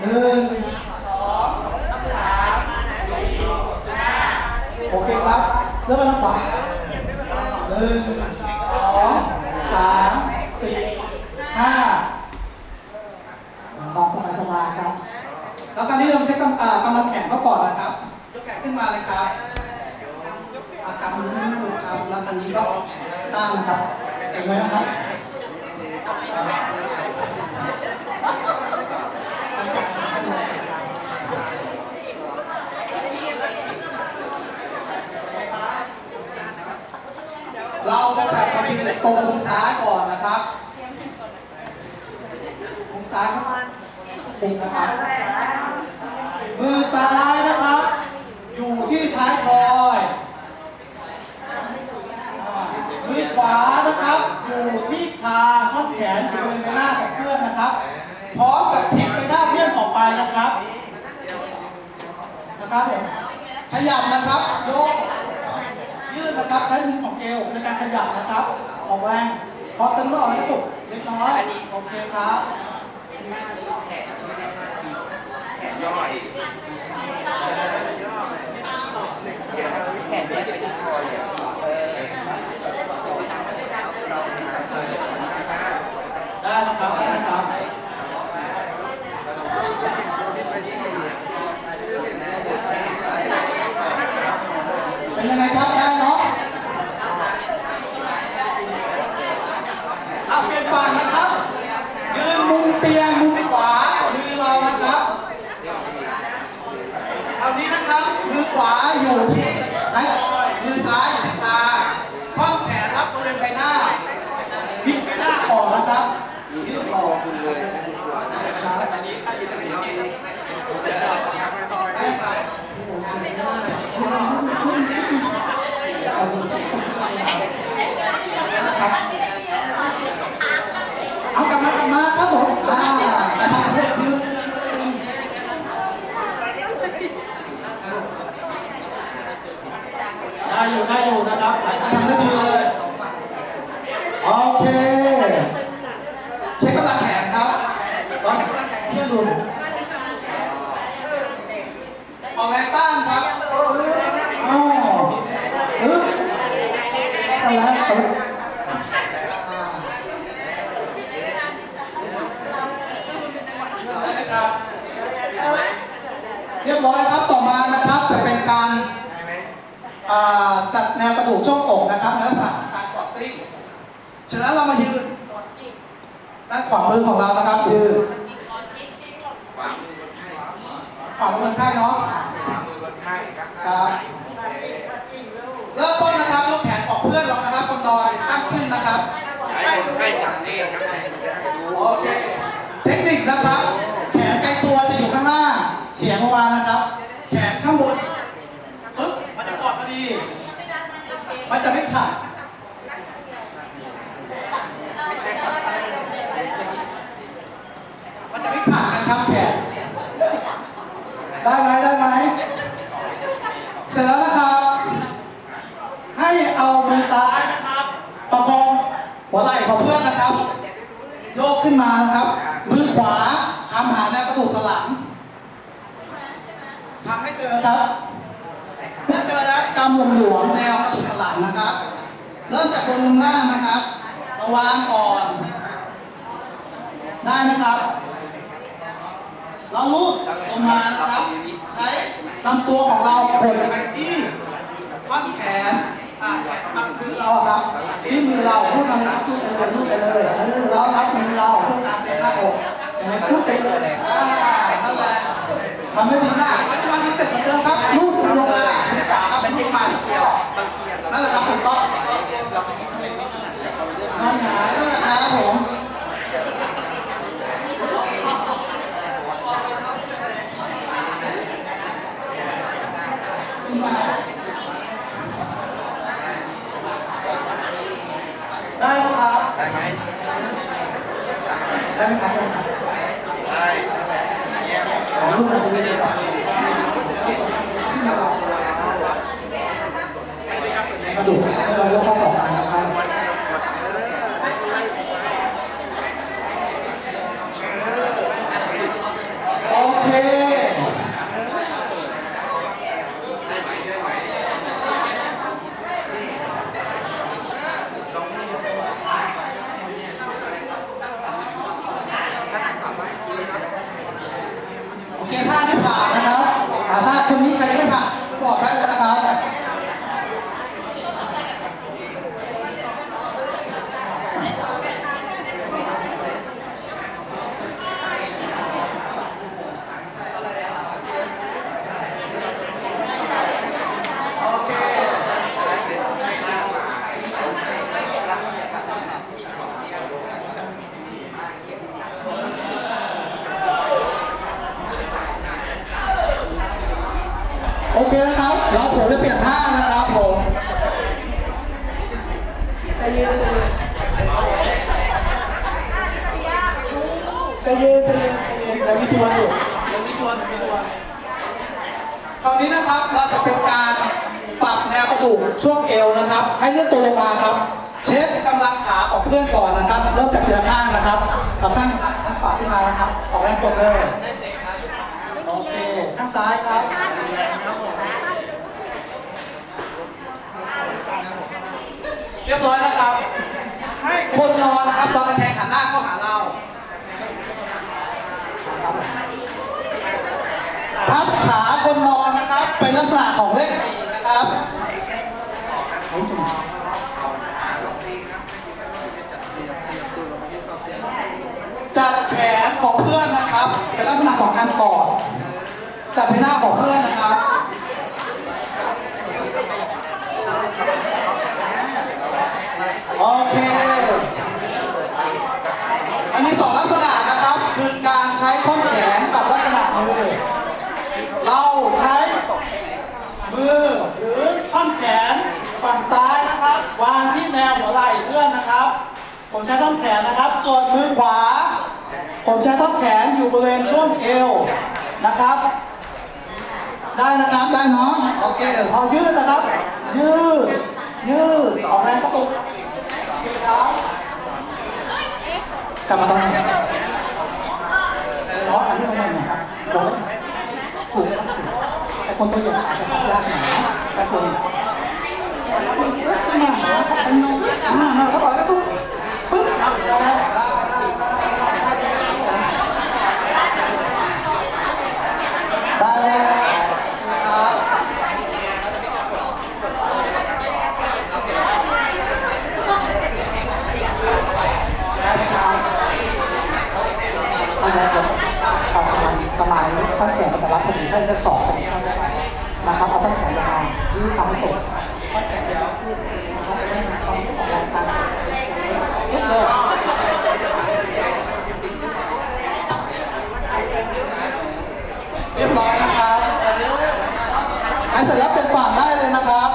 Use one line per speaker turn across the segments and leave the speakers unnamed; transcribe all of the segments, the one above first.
หนึ่งสองสามสี่ห้าโอเคครับเริ่มไปทางขวาหนึ่งสองสามสี่ห้าลองสบายๆครับ แล้วการที่เราเช็คกำกำลังแขนเขาก่อนนะครับ ยกแขนขึ้นมาเลยครับกำมือนั่นเลยครับ แล้วคันนี้ก็ตั้งนะครับเห็นไหมนะครับอ่าตั้งสายขึ้นเลยครับเราจะมายืน ตรงมุมซ้ายก่อนนะครับมุมซ้ายครับมุมซ้ายครับมือซ้ายนะครับ อยู่ที่ท้ายทอยอ่ามือขวานะครับ อยู่ที่คางท่อนแขนอยู่บริเวณใบหน้าของเพื่อนนะครับ พร้อมกับพลิกไปหน้าเพื่อนออกไปนะครับนะครับผมขยับนะครับยกยืดนะครับใช้มือของเอวในการขยับนะครับ ออกแรงพอตึงก็ออกกระตุกเล็กน้อยโอเคครับ
แขนย่อยย่อแขนไม่เป็นที่คอเลยเออ
ได้นะครับได้นะครับ เป็นยังไงครับได้เนาะเอาเปลี่ยนฝั่งนะครับ ยืนมุมเตียงมุมขวา มือเรานะครับคราวนี้นะครับ มือขวาอยู่ที่ไหนทอยมือซ้ายอยู่ที่คางข้อแขนรับบริเวณใบหน้าพลิกใบหน้าออกนะครับยืดออก
คุณเลย
อันนี้ใครยืนตรงนี้ได้ไหมเอากลับมากลับมาครับผมอ่าแต่ทำสำเร็จยืนได้อยู่ได้อยู่นะครับทำได้ดีเลย โอเค เช็คกำลังแขนครับลองเช็คกำลังแขนเพื่อนดู ออกแรงต้านครับอ้าวปึ๊บกันแล้วปึ๊บอ่าได้ไหมครับเรียบร้อยครับต่อมานะครับจะเป็นการจัดแนวกระดูกช่วงอกนะครับในลักษณะของการกอดกลิ้งฉะนั้นเรามายืนด้านขวามือของเรานะครับคือ
ขวามือคนไข้
ขวามือคนไข้เนาะ
ขวามือคนไข้ครับ
ครับ เริ่มต้นนะครับยกแขนของเพื่อนเรานะครับบนดอยตั้งขึ้นนะครับ
ให้คนไข้จับเองครับดู
โอเค เทคนิคนะครับ แขนไกลตัวจะอยู่ข้างล่างเฉียงออกมานะครับ แขนข้างบนปึ๊บมันจะกอดพอดี มันจะไม่ขัด
ไม่ใช่ครับ
มันจะไม่ขาดกันครับแขนได้ไหมได้ไหม เสร็จแล้วนะครับ ให้เอามือซ้ายนะครับ ประคองหัวไหล่ของเพื่อนนะครับ โยกขึ้นมานะครับ มือขวาคำหาแนวกระดูกสันหลังทำให้เจอครับเมื่อเจอแล้วกำหลวมๆแนวกระดูกสันหลังนะครับ เริ่มจากบนลงล่างนะครับระวางก่อน ได้นะครับเราลูดลงมานะครับ ใช้ลำตัวของเรากดไปที่ท่อแขนอ่าแขนกับมือ เราครับที่มือเราพูดมาเลยครับพูดไปเลยพูดไปเลยเออเราครับมือเราพูดอาเซ็นหน้าอกเห็นไหมพูดไปเลยอ่านั่นแหละทำให้ดีมากไม่ว่าทำเสร็จเหมือนเดิมครับรูปลงมามือขวาครับลูดมาสเกลนั่นแหละครับถูกต้องนั่นหงายนั่นแหละครับผม ขึ้นมาได้แล้วครับ
ได้ไหม
ได้ไหมครับ
ได้แยกออก
ขอรูปมาดูดีกว่ากระดูกเรายกข้อศอกมานะครับโอเค โอเคท่านี้ผ่านนะครับอ่าถ้าคนนี้ใครไม่ผ่านบอกได้เลยนะครับ โอเค โอเคนะครับเราผมจะเปลี่ยนท่านะครับผมจเย็นจเย็นจเย็นจเย็นจเย็นเดี๋ยวมีทวนอยู่เดี๋ยวมีทวนเดี๋ยวมีทวนตอนนี้นะครับเราจะเป็นการปรับแนวกระดูกช่วงเอวนะครับ ให้เลื่อนตัวลงมาครับ เช็คกำลังขาของเพื่อนก่อนนะครับ เริ่มจากทีละข้างนะครับเอาข้างข้างขวาขึ้นมานะครับออกแรงกดเลยโอเคข้างซ้ายครับ รียบร้อยแล้วครับ ให้คนนอนนะครับตอนตะแคงหันหน้าเข้าหาเราพับขาคนนอนนะครับ เป็นลักษณะของเลขสี่นะครับจับแขนของเพื่อนนะครับ เป็นลักษณะของการกอดจับใบหน้าของเพื่อนนะครับ โอเค อันนี้สองลักษณะนะครับ คือการใช้ท่อนแขนกับลักษณะมือ เราใช้มือหรือท่อนแขนฝั่งซ้ายนะครับ วางที่แนวหัวไหล่เพื่อนนะครับ ผมใช้ท่อนแขนนะครับ ส่วนมือขวา ผมใช้ท่อนแขนอยู่บริเวณช่วงเอวนะครับ ได้นะครับได้เนาะโอเคพอยืดนะครับ ยืด ยืดออกแรงกระตุกครับกลับมาตรงนี้เพราะอันที่มันหน่อยนะครับสูงครับสูงแต่คนตัวใหญ่อาจจะทำยากหน่อยแต่คนมาเป็นอ่าแล้วก็ปล่อยกระตุกปึ๊บได้ได้ได้ได้ได้ได้ครับ อันนี้จะประมาณประมาณตั้งแต่มันจะรับพอดีถ้าจะสอบกันเข้าได้นะครับเอาตั้งแต่ประมาณยืดทำให้สุดตั้งแต่เดียวยืดนะครับไม่มาตอนที่ออกแรงกันยืดเลยเรียบร้อยนะครับใครเสร็จแล้วเปลี่ยนฝั่งได้เลยนะครับ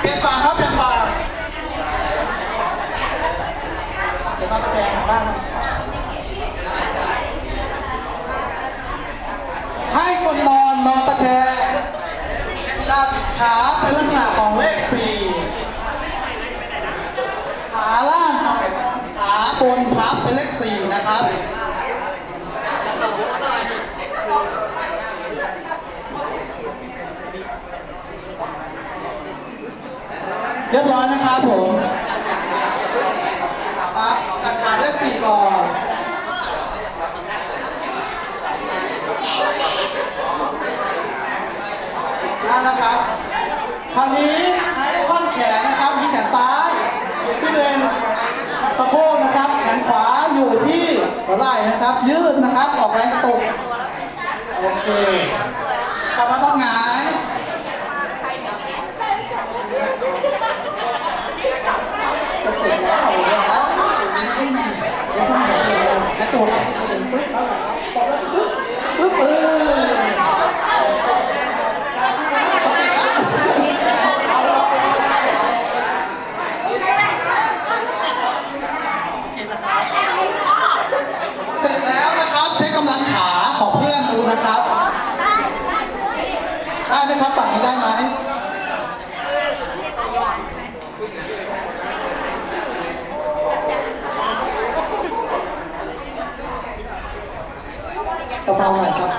เปลี่ยนฝั่งครับเปลี่ยนฝั่งเดี๋ยวมาตะแคงบ้างนะครับ ให้คนนอนนอนตะแคงจับขาเป็นลักษณะของเลขสี่ขาล่างขา บนพับเป็นเลขสี่นะครับเรียบร้อยนะครับผมครับจับขาเลขสี่ก่อนได้นะครับ คราวนี้ใช้ท่อนแขนนะครับที่แขนซ้ายอยู่ที่บริเวณสะโพกนะครับ แขนขวาอยู่ที่ หัวไหล่นะครับ ยืดนะครับ ออกแรงตกโอเคกลับมาต้องหงายจะเจ็บเดี๋ยวต้องหงายเลยใช้ตัวเป็นปึ๊บนั่นแหละครับปล่อยแล้วปึ๊บปึ๊บปึ๊บ เสร็จแล้วนะครับใช้กำลังขาของเพื่อนดูนะครับ ได้ไหมครับฝั่งนี้ได้ไหมเบาๆหน่อยครับ